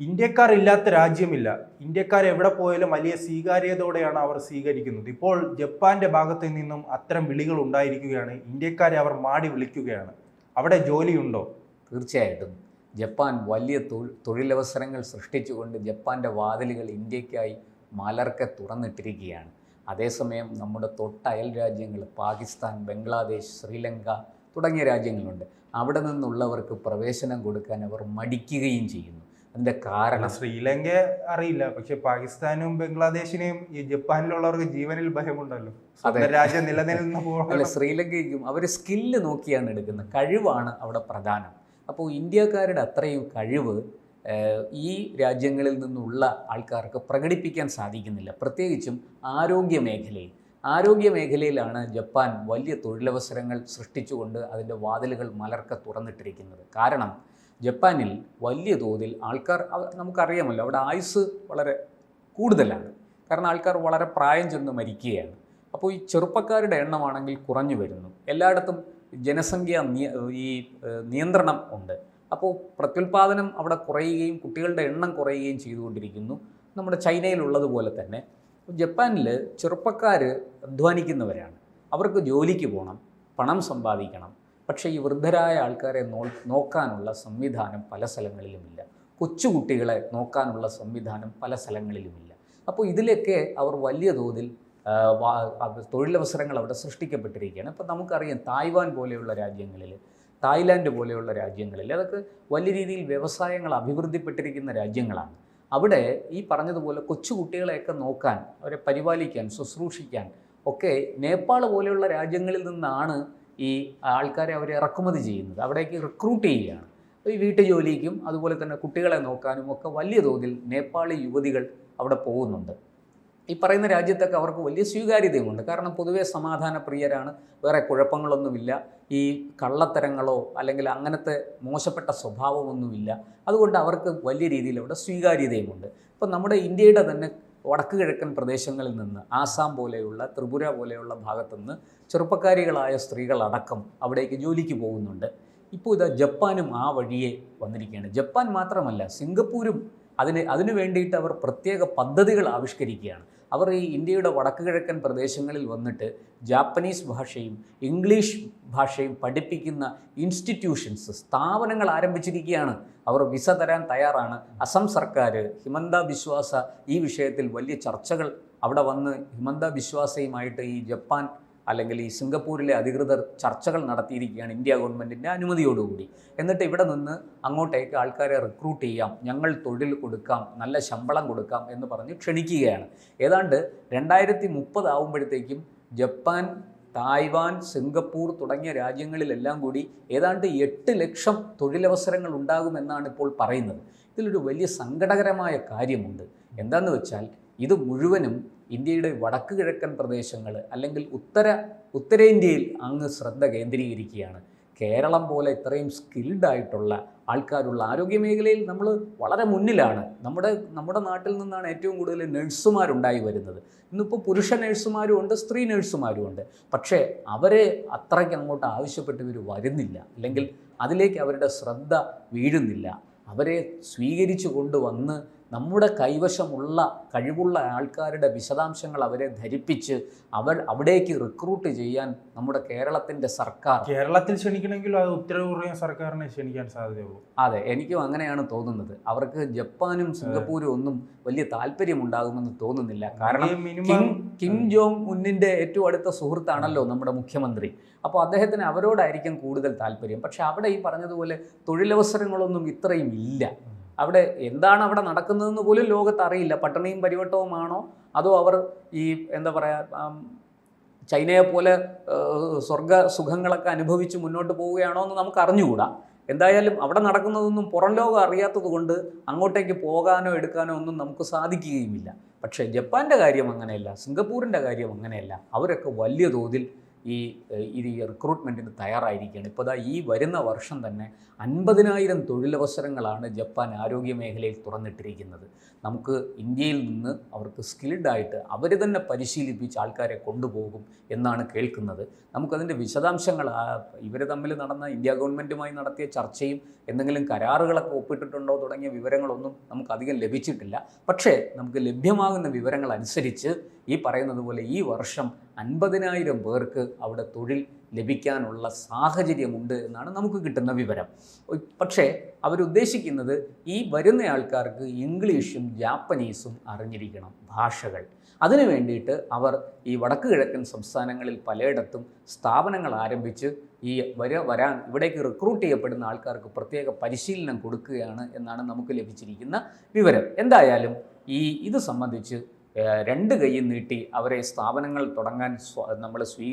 ഇന്ത്യക്കാർ ഇല്ലാത്ത രാജ്യമില്ല. ഇന്ത്യക്കാർ എവിടെ പോയാലും വലിയ സ്വീകാര്യതയോടെയാണ് അവർ സ്വീകരിക്കുന്നത്. ഇപ്പോൾ ജപ്പാന്റെ ഭാഗത്ത് നിന്നും അത്തരം വിളികൾ ഉണ്ടായിരിക്കുകയാണ്. ഇന്ത്യക്കാരെ അവർ മാടി വിളിക്കുകയാണ്. അവിടെ ജോലിയുണ്ടോ? തീർച്ചയായിട്ടും. ജപ്പാൻ വലിയ തൊഴിലവസരങ്ങൾ സൃഷ്ടിച്ചുകൊണ്ട് ജപ്പാന്റെ വാതിലുകൾ ഇന്ത്യക്കായി മലർക്കെ തുറന്നിട്ടിരിക്കുകയാണ്. അതേസമയം നമ്മുടെ തൊട്ടയൽ രാജ്യങ്ങൾ പാകിസ്ഥാൻ ബംഗ്ലാദേശ് ശ്രീലങ്ക തുടങ്ങിയ രാജ്യങ്ങളുണ്ട്. അവിടെ നിന്നുള്ളവർക്ക് പ്രവേശനം കൊടുക്കാൻ അവർ മടിക്കുകയും ചെയ്യുന്നു. അതിന്റെ കാരണം? ശ്രീലങ്ക അറിയില്ല. പക്ഷെ പാകിസ്ഥാനും ബംഗ്ലാദേശിനെയും ഈ ജപ്പാനിലുള്ളവർക്ക് ജീവനിൽ ഭയമുണ്ടല്ലോ. രാജ്യം നിലനിൽക്കുന്ന ശ്രീലങ്കയ്ക്കും അവർ സ്കില്ല് നോക്കിയാണ് എടുക്കുന്നത്. കഴിവാണ് അവിടെ പ്രധാനം. അപ്പോൾ ഇന്ത്യക്കാരുടെ അത്രയും കഴിവ് ഈ രാജ്യങ്ങളിൽ നിന്നുള്ള ആൾക്കാർക്ക് പ്രകടിപ്പിക്കാൻ സാധിക്കുന്നില്ല. പ്രത്യേകിച്ചും ആരോഗ്യ മേഖലയിൽ. ആരോഗ്യ മേഖലയിലാണ് ജപ്പാൻ വലിയ തൊഴിലവസരങ്ങൾ സൃഷ്ടിച്ചുകൊണ്ട് അതിന്റെ വാതിലുകൾ മലർക്ക തുറന്നിട്ടിരിക്കുന്നത്. കാരണം ജപ്പാനിൽ വലിയ തോതിൽ ആൾക്കാർ നമുക്കറിയാമല്ലോ അവിടെ ആയുസ് വളരെ കൂടുതലാണ്. കാരണം ആൾക്കാർ വളരെ പ്രായം ചെന്ന് മരിക്കുകയാണ്. അപ്പോൾ ഈ ചെറുപ്പക്കാരുടെ എണ്ണമാണെങ്കിൽ കുറഞ്ഞു വരുന്നു. എല്ലായിടത്തും ജനസംഖ്യ ഈ നിയന്ത്രണം ഉണ്ട്. അപ്പോൾ പ്രത്യുൽപാദനം അവിടെ കുറയുകയും കുട്ടികളുടെ എണ്ണം കുറയുകയും ചെയ്തുകൊണ്ടിരിക്കുന്നു. നമ്മുടെ ചൈനയിലുള്ളതുപോലെ തന്നെ. ജപ്പാനിൽ ചെറുപ്പക്കാർ അധ്വാനിക്കുന്നവരാണ്. അവർക്ക് ജോലിക്ക് പോകണം പണം സമ്പാദിക്കണം. പക്ഷേ ഈ വൃദ്ധരായ ആൾക്കാരെ നോ നോക്കാനുള്ള സംവിധാനം പല സ്ഥലങ്ങളിലുമില്ല. കൊച്ചുകുട്ടികളെ നോക്കാനുള്ള സംവിധാനം പല സ്ഥലങ്ങളിലുമില്ല. അപ്പോൾ ഇതിലൊക്കെ അവർ വലിയ തോതിൽ തൊഴിലവസരങ്ങൾ അവിടെ സൃഷ്ടിക്കപ്പെട്ടിരിക്കുകയാണ്. അപ്പോൾ നമുക്കറിയാം തായ്വാൻ പോലെയുള്ള രാജ്യങ്ങളിൽ തായ്ലാൻഡ് പോലെയുള്ള രാജ്യങ്ങളിൽ അതൊക്കെ വലിയ രീതിയിൽ വ്യവസായങ്ങൾ അഭിവൃദ്ധിപ്പെട്ടിരിക്കുന്ന രാജ്യങ്ങളാണ്. അവിടെ ഈ പറഞ്ഞതുപോലെ കൊച്ചുകുട്ടികളെയൊക്കെ നോക്കാൻ അവരെ പരിപാലിക്കാൻ ശുശ്രൂഷിക്കാൻ ഒക്കെ നേപ്പാൾ പോലെയുള്ള രാജ്യങ്ങളിൽ നിന്നാണ് ഈ ആൾക്കാരെ അവർ ഇറക്കുമതി ചെയ്യുന്നത്. അവിടേക്ക് റിക്രൂട്ട് ചെയ്യുകയാണ്. അപ്പോൾ ഈ വീട്ടുജോലിക്കും അതുപോലെ തന്നെ കുട്ടികളെ നോക്കാനും ഒക്കെ വലിയ തോതിൽ നേപ്പാളി യുവതികൾ അവിടെ പോകുന്നുണ്ട്. ഈ പറയുന്ന രാജ്യത്തൊക്കെ അവർക്ക് വലിയ സ്വീകാര്യതയുമുണ്ട്. കാരണം പൊതുവേ സമാധാന പ്രിയരാണ് വേറെ കുഴപ്പങ്ങളൊന്നുമില്ല. ഈ കള്ളത്തരങ്ങളോ അല്ലെങ്കിൽ അങ്ങനത്തെ മോശപ്പെട്ട സ്വഭാവമൊന്നുമില്ല. അതുകൊണ്ട് അവർക്ക് വലിയ രീതിയിൽ അവിടെ സ്വീകാര്യതയുമുണ്ട്. ഇപ്പം നമ്മുടെ ഇന്ത്യയുടെ തന്നെ വടക്ക് കിഴക്കൻ പ്രദേശങ്ങളിൽ നിന്ന് ആസാം പോലെയുള്ള ത്രിപുര പോലെയുള്ള ഭാഗത്തുനിന്ന് ചെറുപ്പക്കാരികളായ സ്ത്രീകളടക്കം അവിടേക്ക് ജോലിക്ക് പോകുന്നുണ്ട്. ഇപ്പോൾ ഇതാ ജപ്പാനും ആ വഴിയെ വന്നിരിക്കുകയാണ്. ജപ്പാൻ മാത്രമല്ല സിംഗപ്പൂരും അതിന് അതിനു വേണ്ടിയിട്ട് അവർ പ്രത്യേക പദ്ധതികൾ ആവിഷ്കരിക്കുകയാണ്. അവർ ഈ ഇന്ത്യയുടെ വടക്ക് കിഴക്കൻ പ്രദേശങ്ങളിൽ വന്നിട്ട് ജാപ്പനീസ് ഭാഷയും ഇംഗ്ലീഷ് ഭാഷയും പഠിപ്പിക്കുന്ന ഇൻസ്റ്റിറ്റ്യൂഷൻസ് സ്ഥാപനങ്ങൾ ആരംഭിച്ചിരിക്കുകയാണ്. അവർ വിസ തരാൻ തയ്യാറാണ്. അസം സർക്കാർ ഹിമന്ത ബിശ്വാസ ഈ വിഷയത്തിൽ വലിയ ചർച്ചകൾ അവിടെ വന്ന് ഹിമന്ത ബിശ്വാസയുമായിട്ട് ഈ ജപ്പാൻ അല്ലെങ്കിൽ ഈ സിംഗപ്പൂരിലെ അധികൃതർ ചർച്ചകൾ നടത്തിയിരിക്കുകയാണ് ഇന്ത്യ ഗവൺമെന്റിന്റെ അനുമതിയോടുകൂടി. എന്നിട്ട് ഇവിടെ നിന്ന് അങ്ങോട്ടേക്ക് ആൾക്കാരെ റിക്രൂട്ട് ചെയ്യാം ഞങ്ങൾ തൊഴിൽ കൊടുക്കാം നല്ല ശമ്പളം കൊടുക്കാം എന്ന് പറഞ്ഞ് ക്ഷണിക്കുകയാണ്. ഏതാണ്ട് രണ്ടായിരത്തി മുപ്പത് ആവുമ്പോഴത്തേക്കും ജപ്പാൻ തായ്വാൻ സിംഗപ്പൂർ തുടങ്ങിയ രാജ്യങ്ങളിലെല്ലാം കൂടി ഏതാണ്ട് എട്ട് ലക്ഷം തൊഴിലവസരങ്ങൾ ഉണ്ടാകുമെന്നാണ് ഇപ്പോൾ പറയുന്നത്. ഇതിലൊരു വലിയ സങ്കടകരമായ കാര്യമുണ്ട്. എന്താണെന്ന് വെച്ചാൽ ഇത് മുഴുവനും ഇന്ത്യയുടെ വടക്ക് കിഴക്കൻ പ്രദേശങ്ങൾ അല്ലെങ്കിൽ ഉത്തര ഉത്തരേന്ത്യയിൽ അങ്ങ് ശ്രദ്ധ കേന്ദ്രീകരിക്കുകയാണ്. കേരളം പോലെ ഇത്രയും സ്കിൽഡ് ആയിട്ടുള്ള ആൾക്കാരുള്ള ആരോഗ്യ മേഖലയിൽ നമ്മൾ വളരെ മുന്നിലാണ്. നമ്മുടെ നമ്മുടെ നാട്ടിൽ നിന്നാണ് ഏറ്റവും കൂടുതൽ നഴ്സുമാരുണ്ടായി വരുന്നത്. ഇന്നിപ്പോൾ പുരുഷ നഴ്സുമാരും ഉണ്ട് സ്ത്രീ നഴ്സുമാരും ഉണ്ട്. പക്ഷേ അവരെ അത്രയ്ക്ക് അങ്ങോട്ട് ആവശ്യപ്പെട്ടവർ വരുന്നില്ല. അല്ലെങ്കിൽ അതിലേക്ക് അവരുടെ ശ്രദ്ധ വീഴുന്നില്ല. അവരെ സ്വീകരിച്ചു കൊണ്ടുവന്ന് നമ്മുടെ കൈവശമുള്ള കഴിവുള്ള ആൾക്കാരുടെ വിശദാംശങ്ങൾ അവരെ ധരിപ്പിച്ച് അവർ അവിടേക്ക് റിക്രൂട്ട് ചെയ്യാൻ നമ്മുടെ കേരളത്തിന്റെ സർക്കാർ കേരളത്തിൽ ക്ഷണിക്കണമെങ്കിൽ അത് ഉത്തര കൊറിയൻ സർക്കാരിനെ ക്ഷണിക്കാൻ സാധ്യതയുള്ളൂ. അതെ എനിക്കും അങ്ങനെയാണ് തോന്നുന്നത്. അവർക്ക് ജപ്പാനും സിംഗപ്പൂരും ഒന്നും വലിയ താല്പര്യമുണ്ടാകുമെന്ന് തോന്നുന്നില്ല. കാരണം കിം കിം ജോങ് ഉന്നിന്റെ ഏറ്റവും അടുത്ത സുഹൃത്താണല്ലോ നമ്മുടെ മുഖ്യമന്ത്രി. അപ്പോൾ അദ്ദേഹത്തിന് അവരോടായിരിക്കും കൂടുതൽ താല്പര്യം. പക്ഷെ അവിടെ ഈ പറഞ്ഞതുപോലെ തൊഴിലവസരങ്ങളൊന്നും ഇത്രയും ഇല്ല. അവിടെ എന്താണ് അവിടെ നടക്കുന്നതെന്ന് പോലും ലോകത്ത് അറിയില്ല. പട്ടിണിയും പരിവട്ടവുമാണോ? അതോ അവർ ഈ എന്താ പറയുക ചൈനയെ പോലെ സ്വർഗ സുഖങ്ങളൊക്കെ അനുഭവിച്ച് മുന്നോട്ട് പോവുകയാണോ എന്ന് നമുക്ക് അറിഞ്ഞുകൂടാ. എന്തായാലും അവിടെ നടക്കുന്നതൊന്നും പുറം ലോകം അറിയാത്തത് കൊണ്ട് അങ്ങോട്ടേക്ക് പോകാനോ എടുക്കാനോ ഒന്നും നമുക്ക് സാധിക്കുകയുമില്ല. പക്ഷേ ജപ്പാന്റെ കാര്യം അങ്ങനെയല്ല സിംഗപ്പൂരിന്റെ കാര്യം അങ്ങനെയല്ല. അവരൊക്കെ വലിയ തോതിൽ ഈ ഇത് ഈ റിക്രൂട്ട്മെന്റിന് തയ്യാറായിരിക്കുകയാണ്. ഇപ്പോൾ ഈ വരുന്ന വർഷം തന്നെ അൻപതിനായിരം തൊഴിലവസരങ്ങളാണ് ജപ്പാൻ ആരോഗ്യ മേഖലയിൽ തുറന്നിട്ടിരിക്കുന്നത്. നമുക്ക് ഇന്ത്യയിൽ നിന്ന് അവർക്ക് സ്കിൽഡ് ആയിട്ട് അവർ തന്നെ പരിശീലിപ്പിച്ച് ആൾക്കാരെ കൊണ്ടുപോകും എന്നാണ് കേൾക്കുന്നത്. നമുക്കതിന്റെ വിശദാംശങ്ങൾ ഇവർ തമ്മിൽ നടന്ന ഇന്ത്യ ഗവൺമെന്റുമായി നടത്തിയ ചർച്ചയും എന്തെങ്കിലും കരാറുകളൊക്കെ ഒപ്പിട്ടിട്ടുണ്ടോ തുടങ്ങിയ വിവരങ്ങളൊന്നും നമുക്കധികം ലഭിച്ചിട്ടില്ല. പക്ഷേ നമുക്ക് ലഭ്യമാകുന്ന വിവരങ്ങൾ അനുസരിച്ച് ഈ പറയുന്നത് പോലെ ഈ വർഷം അൻപതിനായിരം പേർക്ക് അവിടെ തൊഴിൽ ലഭിക്കാനുള്ള സാഹചര്യമുണ്ട് എന്നാണ് നമുക്ക് കിട്ടുന്ന വിവരം. പക്ഷേ അവരുദ്ദേശിക്കുന്നത് ഈ വരുന്ന ആൾക്കാർക്ക് ഇംഗ്ലീഷും ജാപ്പനീസും അറിഞ്ഞിരിക്കണം ഭാഷകൾ. അതിനു വേണ്ടിയിട്ട് അവർ ഈ വടക്ക് കിഴക്കൻ സംസ്ഥാനങ്ങളിൽ പലയിടത്തും സ്ഥാപനങ്ങൾ ആരംഭിച്ച് ഈ വര വരാൻ ഇവിടേക്ക് റിക്രൂട്ട് ചെയ്യപ്പെടുന്ന ആൾക്കാർക്ക് പ്രത്യേക പരിശീലനം കൊടുക്കുകയാണ് എന്നാണ് നമുക്ക് ലഭിച്ചിരിക്കുന്ന വിവരം. എന്തായാലും ഈ ഇത് സംബന്ധിച്ച് രണ്ട് കൈയും നീട്ടി അവരെ സ്ഥാപനങ്ങൾ തുടങ്ങാൻ നമ്മൾ സ്വീ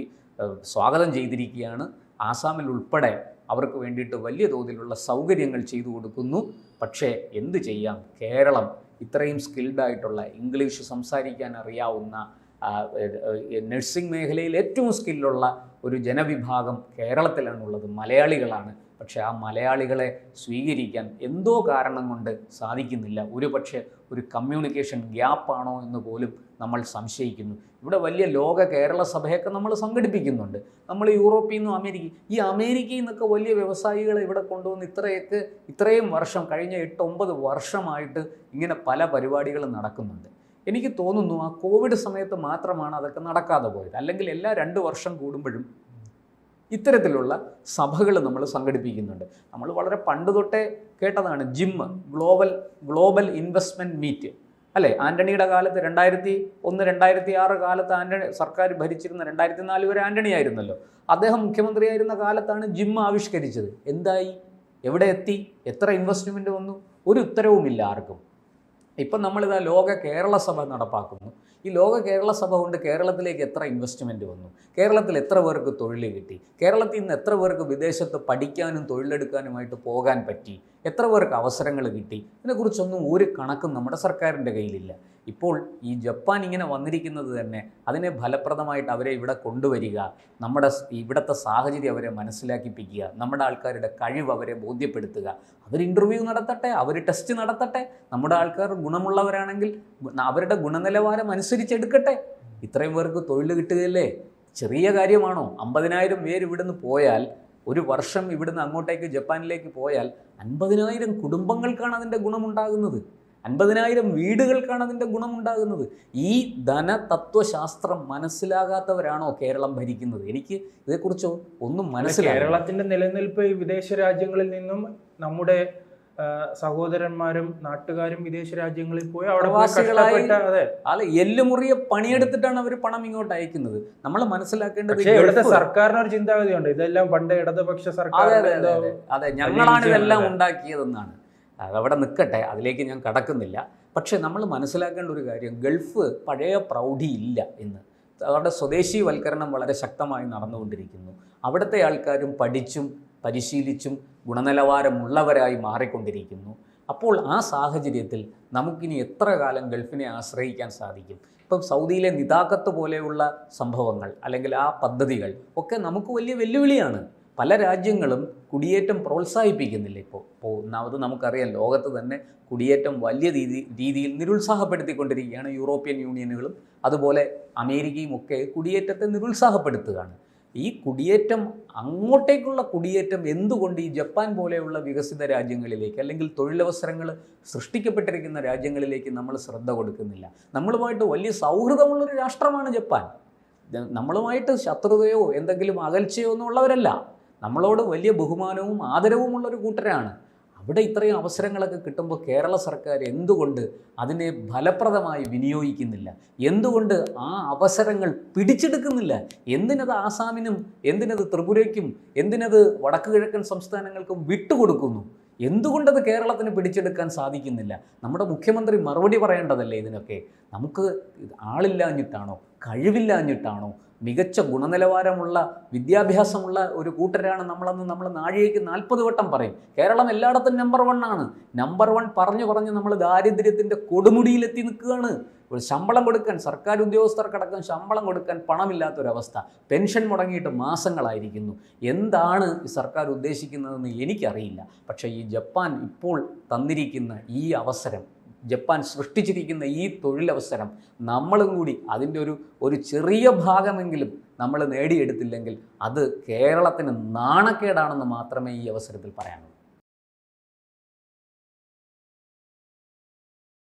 സ്വാഗതം ചെയ്തിരിക്കുകയാണ്. ആസാമിൽ ഉൾപ്പെടെ അവർക്ക് വേണ്ടിയിട്ട് വലിയ തോതിലുള്ള സൗകര്യങ്ങൾ ചെയ്തു കൊടുക്കുന്നു. പക്ഷേ എന്ത് ചെയ്യാം? കേരളം ഇത്രയും സ്കിൽഡ് ആയിട്ടുള്ള ഇംഗ്ലീഷ് സംസാരിക്കാൻ അറിയാവുന്ന നഴ്സിംഗ് മേഖലയിൽ ഏറ്റവും സ്കില്ലുള്ള ഒരു ജനവിഭാഗം കേരളത്തിലാണുള്ളത്. മലയാളികളാണ്. പക്ഷേ ആ മലയാളികളെ സ്വീകരിക്കാൻ എന്തോ കാരണം കൊണ്ട് സാധിക്കുന്നില്ല. ഒരു പക്ഷേ ഒരു കമ്മ്യൂണിക്കേഷൻ ഗ്യാപ്പാണോ എന്ന് പോലും നമ്മൾ സംശയിക്കുന്നു. ഇവിടെ വലിയ ലോക കേരള സഭയൊക്കെ നമ്മൾ സംഘടിപ്പിക്കുന്നുണ്ട്. നമ്മൾ യൂറോപ്പിൽ നിന്നും അമേരിക്ക ഈ അമേരിക്കയിൽ നിന്നൊക്കെ വലിയ വ്യവസായികളെ ഇവിടെ കൊണ്ടുവന്ന് ഇത്രയൊക്കെ ഇത്രയും വർഷം കഴിഞ്ഞ എട്ട് ഒമ്പത് വർഷമായിട്ട് ഇങ്ങനെ പല പരിപാടികളും നടക്കുന്നുണ്ട്. എനിക്ക് തോന്നുന്നു ആ കോവിഡ് സമയത്ത് മാത്രമാണ് അതൊക്കെ നടക്കാതെ പോയത്. അല്ലെങ്കിൽ എല്ലാ രണ്ട് വർഷം കൂടുമ്പോഴും ഇത്തരത്തിലുള്ള സഭകൾ നമ്മൾ സംഘടിപ്പിക്കുന്നുണ്ട്. നമ്മൾ വളരെ പണ്ട് തൊട്ടേ കേട്ടതാണ് GIM global global investment meet. അല്ലേ? ആന്റണിയുടെ കാലത്ത് രണ്ടായിരത്തി ഒന്ന് രണ്ടായിരത്തി ആറ് കാലത്ത് ആന്റണി സർക്കാർ ഭരിച്ചിരുന്ന രണ്ടായിരത്തി നാല് വരെ ആന്റണി ആയിരുന്നല്ലോ. അദ്ദേഹം മുഖ്യമന്ത്രിയായിരുന്ന കാലത്താണ് ജിമ്മ് ആവിഷ്കരിച്ചത്. എന്തായി? എവിടെ എത്തി? എത്ര ഇൻവെസ്റ്റ്മെന്റ് വന്നു? ഒരു ഉത്തരവുമില്ല ആർക്കും. ഇപ്പം നമ്മളിതാ ലോക കേരള സഭ നടപ്പാക്കുന്നു. ഈ ലോക കേരള സഭ കൊണ്ട് കേരളത്തിലേക്ക് എത്ര ഇൻവെസ്റ്റ്മെന്റ് വന്നു? കേരളത്തിൽ എത്ര പേർക്ക് തൊഴിൽ കിട്ടി? കേരളത്തിൽ നിന്ന് എത്ര പേർക്ക് വിദേശത്ത് പഠിക്കാനും തൊഴിലെടുക്കാനുമായിട്ട് പോകാൻ പറ്റി? എത്ര പേർക്ക് അവസരങ്ങൾ കിട്ടി? ഇതിനെക്കുറിച്ചൊന്നും ഒരു കണക്കും നമ്മുടെ സർക്കാരിന്റെ കയ്യിലില്ല. ഇപ്പോൾ ഈ ജപ്പാൻ ഇങ്ങനെ വന്നിരിക്കുന്നത് തന്നെ അതിനെ ഫലപ്രദമായിട്ട് അവരെ ഇവിടെ കൊണ്ടുവരിക നമ്മുടെ ഇവിടുത്തെ സാഹചര്യം അവരെ മനസ്സിലാക്കിപ്പിക്കുക നമ്മുടെ ആൾക്കാരുടെ കഴിവ് അവരെ ബോധ്യപ്പെടുത്തുക. അവർ ഇന്റർവ്യൂ നടത്തട്ടെ അവർ ടെസ്റ്റ് നടത്തട്ടെ. നമ്മുടെ ആൾക്കാർ ഗുണമുള്ളവരാണെങ്കിൽ അവരുടെ ഗുണനിലവാരം അനുസരിച്ചെടുക്കട്ടെ ഇത്രയും പേർക്ക് തൊഴിൽ കിട്ടുകയല്ലേ? ചെറിയ കാര്യമാണോ? അമ്പതിനായിരം പേര് ഇവിടുന്ന് പോയാൽ ഒരു വർഷം ഇവിടുന്ന് അങ്ങോട്ടേക്ക് ജപ്പാനിലേക്ക് പോയാൽ അൻപതിനായിരം കുടുംബങ്ങൾക്കാണ് അതിന്റെ ഗുണമുണ്ടാകുന്നത്. അൻപതിനായിരം വീടുകൾക്കാണ് അതിന്റെ ഗുണമുണ്ടാകുന്നത്. ഈ ധനതത്വശാസ്ത്രം മനസ്സിലാകാത്തവരാണോ കേരളം ഭരിക്കുന്നത്? എനിക്ക് ഇതേക്കുറിച്ച് ഒന്നും മനസ്സിലായി കേരളത്തിന്റെ നിലനിൽപ്പ് ഈ വിദേശ രാജ്യങ്ങളിൽ നിന്നും നമ്മുടെ സഹോദരന്മാരും നാട്ടുകാരും വിദേശ രാജ്യങ്ങളിൽ പോയി അവിടെ അതെ. അല്ല എല്ലുമുറിയെ പണിയെടുത്തിട്ടാണ് അവർ പണം ഇങ്ങോട്ട് അയക്കുന്നത്. നമ്മൾ മനസ്സിലാക്കേണ്ടത് ഇവിടുത്തെ സർക്കാരിന് ഒരു ചിന്താഗതിയുണ്ട്. ഇതെല്ലാം പണ്ട് ഇടതുപക്ഷ സർക്കാർ അതെ ഞങ്ങളാണ് ഇതെല്ലാം ഉണ്ടാക്കിയതെന്നാണ്. അതവിടെ നിൽക്കട്ടെ അതിലേക്ക് ഞാൻ കടക്കുന്നില്ല. പക്ഷേ നമ്മൾ മനസ്സിലാക്കേണ്ട ഒരു കാര്യം ഗൾഫ് പഴയ പ്രൗഢി ഇല്ല ഇന്ന്. അവരുടെ സ്വദേശീവൽക്കരണം വളരെ ശക്തമായി നടന്നുകൊണ്ടിരിക്കുന്നു. അവിടുത്തെ ആൾക്കാരും പഠിച്ചും പരിശീലിച്ചും ഗുണനിലവാരമുള്ളവരായി മാറിക്കൊണ്ടിരിക്കുന്നു. അപ്പോൾ ആ സാഹചര്യത്തിൽ നമുക്കിനി എത്ര കാലം ഗൾഫിനെ ആശ്രയിക്കാൻ സാധിക്കും? ഇപ്പം സൗദിയിലെ നിതാക്കത്ത് പോലെയുള്ള സംഭവങ്ങൾ അല്ലെങ്കിൽ ആ പദ്ധതികൾ ഒക്കെ നമുക്ക് വലിയ വെല്ലുവിളിയാണ്. പല രാജ്യങ്ങളും കുടിയേറ്റം പ്രോത്സാഹിപ്പിക്കുന്നില്ല ഇപ്പോൾ. ഇപ്പോൾ ഒന്നാമത് നമുക്കറിയാം ലോകത്ത് തന്നെ കുടിയേറ്റം വലിയ രീതി രീതിയിൽ നിരുത്സാഹപ്പെടുത്തിക്കൊണ്ടിരിക്കുകയാണ് യൂറോപ്യൻ യൂണിയനുകളും. അതുപോലെ അമേരിക്കയും ഒക്കെ കുടിയേറ്റത്തെ നിരുത്സാഹപ്പെടുത്തുകയാണ്. ഈ കുടിയേറ്റം അങ്ങോട്ടേക്കുള്ള കുടിയേറ്റം എന്തുകൊണ്ട് ഈ ജപ്പാൻ പോലെയുള്ള വികസിത രാജ്യങ്ങളിലേക്ക് അല്ലെങ്കിൽ തൊഴിലവസരങ്ങൾ സൃഷ്ടിക്കപ്പെട്ടിരിക്കുന്ന രാജ്യങ്ങളിലേക്ക് നമ്മൾ ശ്രദ്ധ കൊടുക്കുന്നില്ല? നമ്മളുമായിട്ട് വലിയ സൗഹൃദമുള്ളൊരു രാഷ്ട്രമാണ് ജപ്പാൻ. നമ്മളുമായിട്ട് ശത്രുതയോ എന്തെങ്കിലും അകൽച്ചയോ ഒന്നും ഉള്ളവരല്ല. നമ്മളോട് വലിയ ബഹുമാനവും ആദരവുമുള്ളൊരു കൂട്ടരാണ്. അവിടെ ഇത്രയും അവസരങ്ങളൊക്കെ കിട്ടുമ്പോൾ കേരള സർക്കാർ എന്തുകൊണ്ട് അതിനെ ഫലപ്രദമായി വിനിയോഗിക്കുന്നില്ല? എന്തുകൊണ്ട് ആ അവസരങ്ങൾ പിടിച്ചെടുക്കുന്നില്ല? എന്തിനത് ആസാമിനും എന്തിനത് ത്രിപുരയ്ക്കും എന്തിനത് വടക്കു കിഴക്കൻ സംസ്ഥാനങ്ങൾക്കും വിട്ടുകൊടുക്കുന്നു? എന്തുകൊണ്ടത് കേരളത്തിന് പിടിച്ചെടുക്കാൻ സാധിക്കുന്നില്ല? നമ്മുടെ മുഖ്യമന്ത്രി മറുപടി പറയേണ്ടതല്ലേ ഇതിനൊക്കെ? നമുക്ക് ആളില്ലാഞ്ഞിട്ടാണോ? കഴിവില്ലാഞ്ഞിട്ടാണോ? മികച്ച ഗുണനിലവാരമുള്ള വിദ്യാഭ്യാസമുള്ള ഒരു കൂട്ടരാണ് നമ്മളെന്ന് നമ്മൾ നാഴികയ്ക്ക് നാൽപ്പത് വട്ടം പറയും. കേരളം എല്ലായിടത്തും നമ്പർ വൺ ആണ്. നമ്പർ വൺ പറഞ്ഞു പറഞ്ഞ് നമ്മൾ ദാരിദ്ര്യത്തിന്റെ കൊടുമുടിയിലെത്തി നിൽക്കുകയാണ്. ഒരു ശമ്പളം കൊടുക്കാൻ സർക്കാർ ഉദ്യോഗസ്ഥർക്കടക്കം ശമ്പളം കൊടുക്കാൻ പണമില്ലാത്തൊരവസ്ഥ. പെൻഷൻ മുടങ്ങിയിട്ട് മാസങ്ങളായിരിക്കുന്നു. എന്താണ് ഈ സർക്കാർ ഉദ്ദേശിക്കുന്നതെന്ന് എനിക്കറിയില്ല. പക്ഷേ ഈ ജപ്പാൻ ഇപ്പോൾ തന്നിരിക്കുന്ന ഈ അവസരം ജപ്പാൻ സൃഷ്ടിച്ചിരിക്കുന്ന ഈ തൊഴിലവസരം നമ്മളും കൂടി അതിന്റെ ഒരു ഒരു ചെറിയ ഭാഗമെങ്കിലും നമ്മൾ നേടിയെടുത്തില്ലെങ്കിൽ അത് കേരളത്തിന് നാണക്കേടാണെന്ന് മാത്രമേ ഈ അവസരത്തിൽ പറയാനുള്ളൂ.